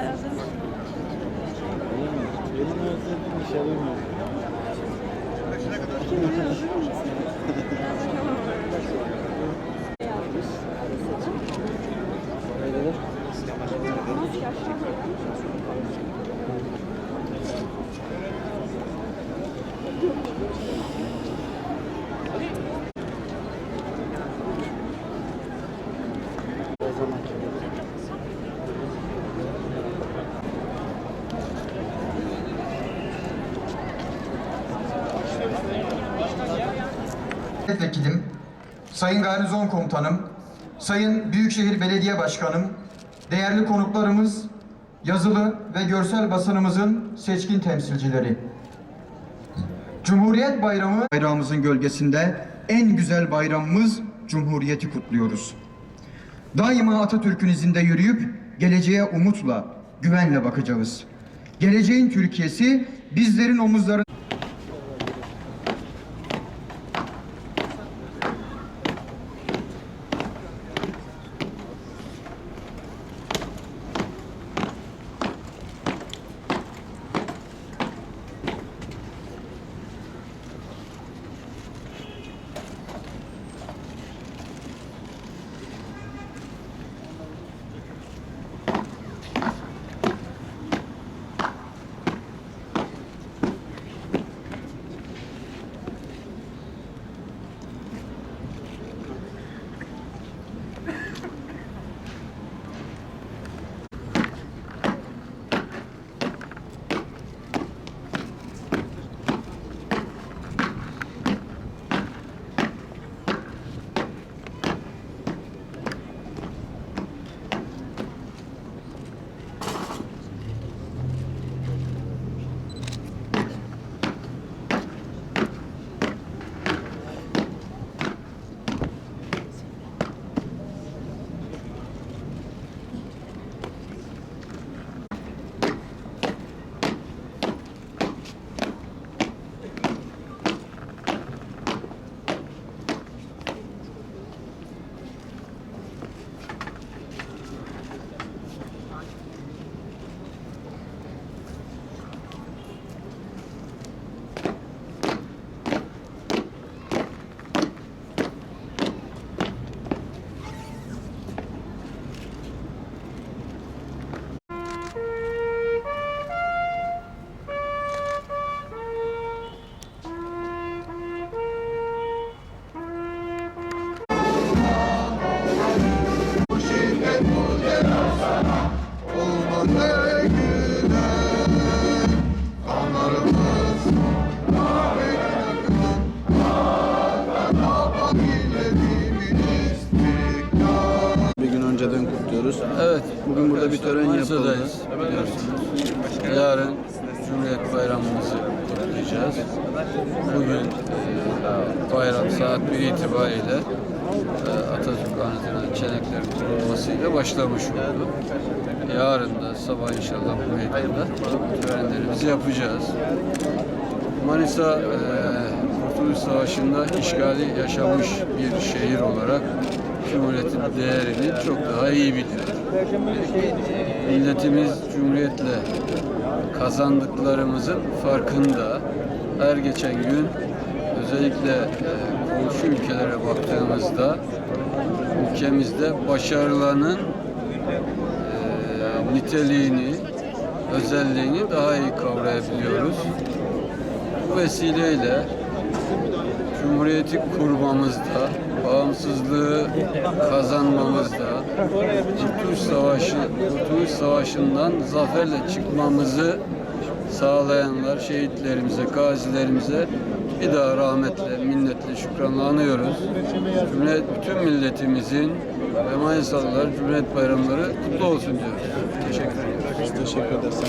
Elini özledim iş alamıyorum. Kim bilir Milletvekilim, Sayın Garnizon Komutanım, Sayın Büyükşehir Belediye Başkanım, değerli konuklarımız, yazılı ve görsel basınımızın seçkin temsilcileri. Cumhuriyet Bayramı bayrağımızın gölgesinde en güzel bayramımız Cumhuriyeti kutluyoruz. Daima Atatürk'ün izinde yürüyüp geleceğe umutla, güvenle bakacağız. Geleceğin Türkiye'si bizlerin omuzları kutluyoruz. Evet. Bugün burada bir tören yapıldı. Biliyorsunuz. Yarın Cumhuriyet Bayramımızı kutlayacağız. Bugün e, bayram saat 1 itibariyle e, Atatürk anıtına çeneklerin kurulmasıyla başlamış oldu. Yarın da sabah inşallah bu meydanda törenlerimizi yapacağız. Manisa e, Kurtuluş Savaşı'nda işgali yaşamış bir şehir olarak Cumhuriyet'in değerini çok daha iyi biliyor. Milletimiz Cumhuriyet'le kazandıklarımızın farkında. Her geçen gün özellikle e, komşu ülkelere baktığımızda ülkemizde başarılarının e, niteliğini, özelliğini daha iyi kavrayabiliyoruz. Bu vesileyle Cumhuriyeti kurmamızda, bağımsızlığı kazanmamızda, Kurtuluş Savaşı, Kurtuluş Savaşı'ndan zaferle çıkmamızı sağlayanlar, şehitlerimize, gazilerimize bir daha rahmetle, minnetle, şükranla anıyoruz. Cumhuriyet, bütün milletimizin ve Manisalılar Cumhuriyet Bayramları kutlu olsun diyoruz. Teşekkür. Biz teşekkür ederiz.